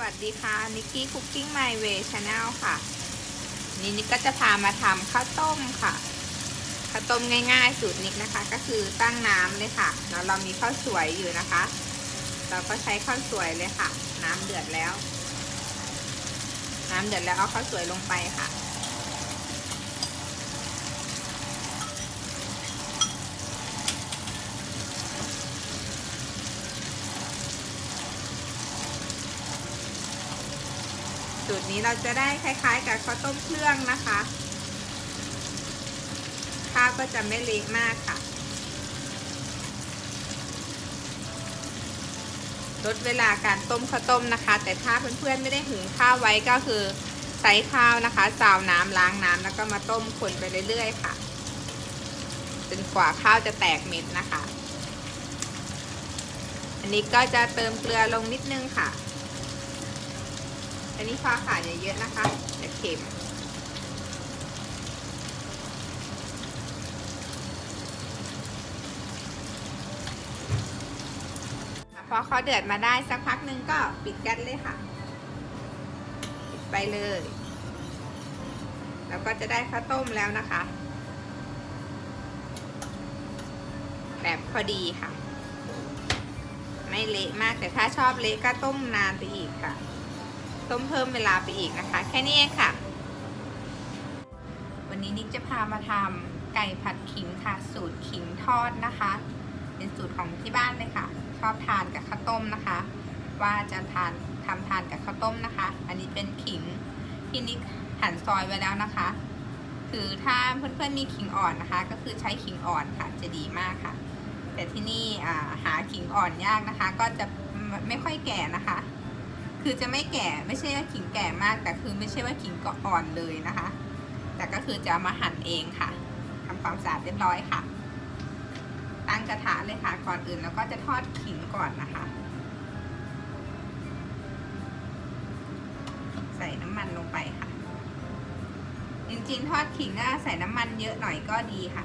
วัสดีค่ะนิกกี้คุกกิ้งไมเวย์ชาแนลค่ะ นี่นิกก็จะพามาทำข้าวต้มค่ะข้าวต้มง่ายๆ สูตรนิกนะคะ ก็คือตั้งน้ำเลยค่ะแล้วเรามีข้าวสวยอยู่นะคะ เราก็ใช้ข้าวสวยเลยค่ะ น้ำเดือดแล้ว น้ำเดือดแล้วเอาข้าวสวยลงไปค่ะ สูตรนี้เราจะได้คล้าย ๆ กับข้าวต้มเครื่องนะคะ ข้าวก็จะไม่เละมากค่ะ ลดเวลาการต้มข้าวต้มนะคะ แต่ถ้าเพื่อนๆไม่ได้หุงข้าวไว้ก็คือใส่ข้าวนะคะซาวน้ำล้างน้ำแล้วก็มาต้มคนไปเรื่อยๆค่ะจนกว่าข้าวจะแตกเม็ดนะคะ อันนี้ก็จะเติมเกลือลงนิดนึงค่ะ อันนี้พอขาดเยอะๆนะคะจะเค็มพอเขาเดือดมาได้สักพักหนึ่งก็ปิดก๊สเลยค่ะปิดไปเลย แล้วก็จะได้ข้าวต้มแล้วนะคะ แบบพอดีค่ะ ไม่เละมากแต่ถ้าชอบเละก็ต้มนานไปอีกค่ะ ต้มเพิ่มเวลาไปอีกนะคะ แค่นี้เองค่ะ วันนี้นิกจะพามาทำไก่ผัดขิงค่ะ สูตรขิงทอดนะคะ เป็นสูตรของที่บ้านเลยค่ะ ชอบทานกับข้าวต้มนะคะ ว่าจะทานทำทานกับข้าวต้มนะคะ อันนี้เป็นขิงที่นิกหั่นซอยไว้แล้วนะคะ คือถ้าเพื่อนๆมีขิงอ่อนนะคะ ก็คือใช้ขิงอ่อนค่ะจะดีมากค่ะ แต่ที่นี่หาขิงอ่อนยากนะคะ ก็จะไม่ค่อยแก่นะคะ คือจะไม่แก่ไม่ใช่ว่าขิงแก่มาก แต่คือไม่ใช่ว่าขิงก็อ่อนเลยนะคะ แต่ก็คือจะมาหั่นเองค่ะทำความสะอาดเรียบร้อยค่ะ ตั้งกระทะเลยค่ะ ก่อนอื่นแล้วก็จะทอดขิงก่อนนะคะ ใส่น้ำมันลงไปค่ะ จริงๆ ทอดขิงก็ใส่น้ำมันเยอะหน่อยก็ดีค่ะ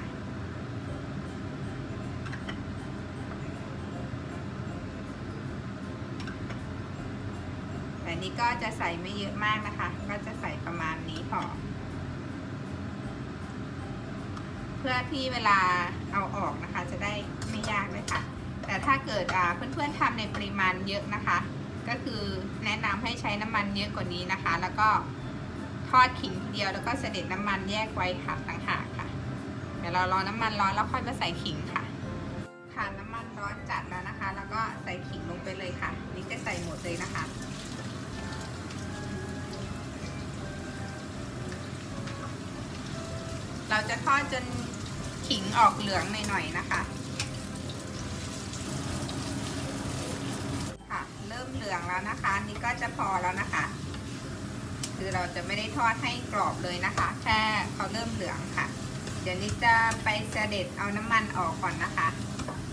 นี้ก็จะใส่ไม่เยอะมากนะคะ ก็จะใส่ประมาณนี้พอ เพื่อที่เวลาเอาออกนะคะ จะได้ไม่ยากเลยค่ะ แต่ถ้าเกิดเพื่อนๆทำในปริมาณเยอะนะคะ ก็คือแนะนำให้ใช้น้ำมันเยอะกว่านี้นะคะ แล้วก็ทอดขิงทีเดียวแล้วก็เสด็จน้ำมันแยกไว้ค่ะต่างหากค่ะ เดี๋ยวเรารอน้ำมันร้อนแล้วค่อยมาใส่ขิงค่ะ ค่ะน้ำมันร้อนจัดแล้วนะคะ แล้วก็ใส่ขิงลงไปเลยค่ะ นี่จะใส่หมดเลยนะคะ เราจะทอดจนขิงออกเหลืองหน่อยๆนะคะ ค่ะ เริ่มเหลืองแล้วนะคะ นี่ก็จะพอแล้วนะคะ คือเราจะไม่ได้ทอดให้กรอบเลยนะคะ แค่เขาเริ่มเหลืองค่ะ เดี๋ยวนี้จะไปเสด็จเอาน้ำมันออกก่อนนะคะ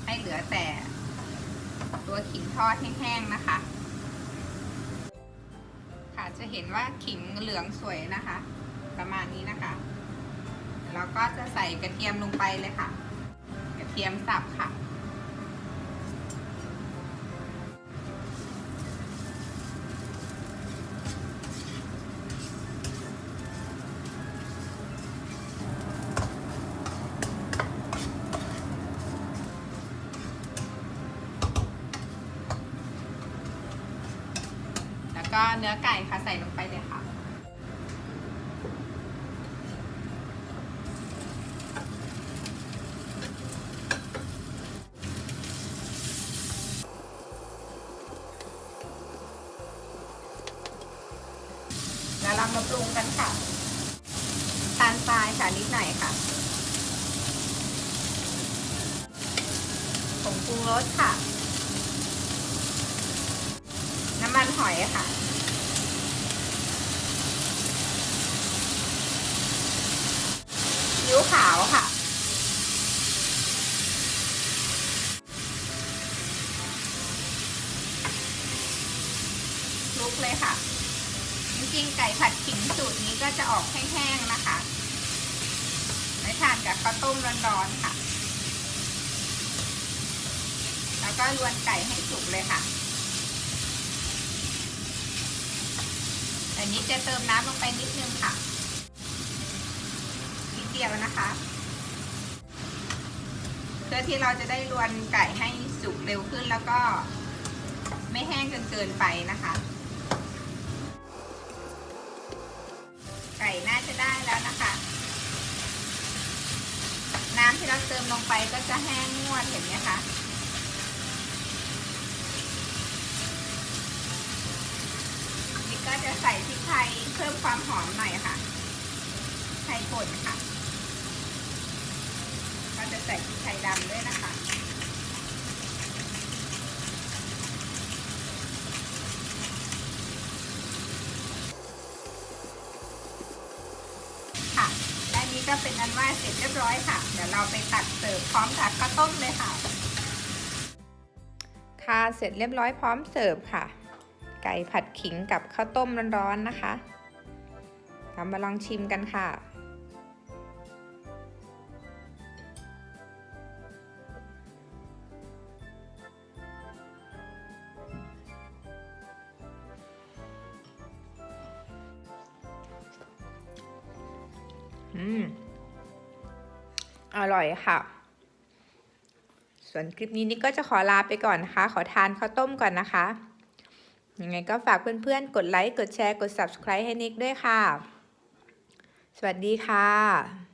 ให้เหลือแต่ตัวขิงทอดแห้งๆนะคะ ค่ะจะเห็นว่าขิงเหลืองสวยนะคะ ประมาณนี้นะคะ แล้วก็จะใส่กระเทียมลงไปเลยค่ะ กระเทียมสับค่ะแล้วก็เนื้อไก่ค่ะใส่ลงไปเลยค่ะ ปรุงกันค่ะตาลทรายค่ะนิดหน่อยค่ะผงปรุงรสค่ะ น้ำมันหอยค่ะ ยิ้วขาวค่ะลุกเลยค่ะ จริงๆไก่ผัดขิงสูตรนี้ก็จะออกแห้งๆนะคะไว้ทานกับข้าวต้มร้อนๆค่ะ แล้วก็ลวนไก่ให้สุกเลยค่ะยวนี้จะเติมน้ำลงไปนิดนึงค่ะ นิดเดียวนะคะ เพื่อที่เราจะได้รวนไก่ให้สุกเร็วขึ้นแล้วก็ไม่แห้งจนเกินไปนะคะ ไก่น่าจะได้แล้วนะคะ น้ำที่เราเติมลงไปก็จะแห้งงวดเห็นไหมคะนี่ก็จะใส่พริกไทยเพิ่มความหอมหน่อยค่ะไทยป่นค่ะ ก็จะใส่พริกไทยดำด้วยนะคะ ค่ะ และนี้ก็เป็นอันว่าเสร็จเรียบร้อยค่ะ เดี๋ยวเราไปตักเสิร์ฟพร้อมกับข้าวต้มเลยค่ะ ค่ะเสร็จเรียบร้อยพร้อมเสิร์ฟค่ะ ไก่ผัดขิงกับข้าวต้มร้อนๆนะคะเรามาลองชิมกันค่ะ อืมอร่อยค่ะ ส่วนคลิปนี้นิกก็จะขอลาไปก่อนนะคะ ขอทานข้าวต้มก่อนนะคะ ยังไงก็ฝากเพื่อนๆ กดไลค์ กดแชร์ กด subscribe ให้นิกด้วยค่ะ สวัสดีค่ะ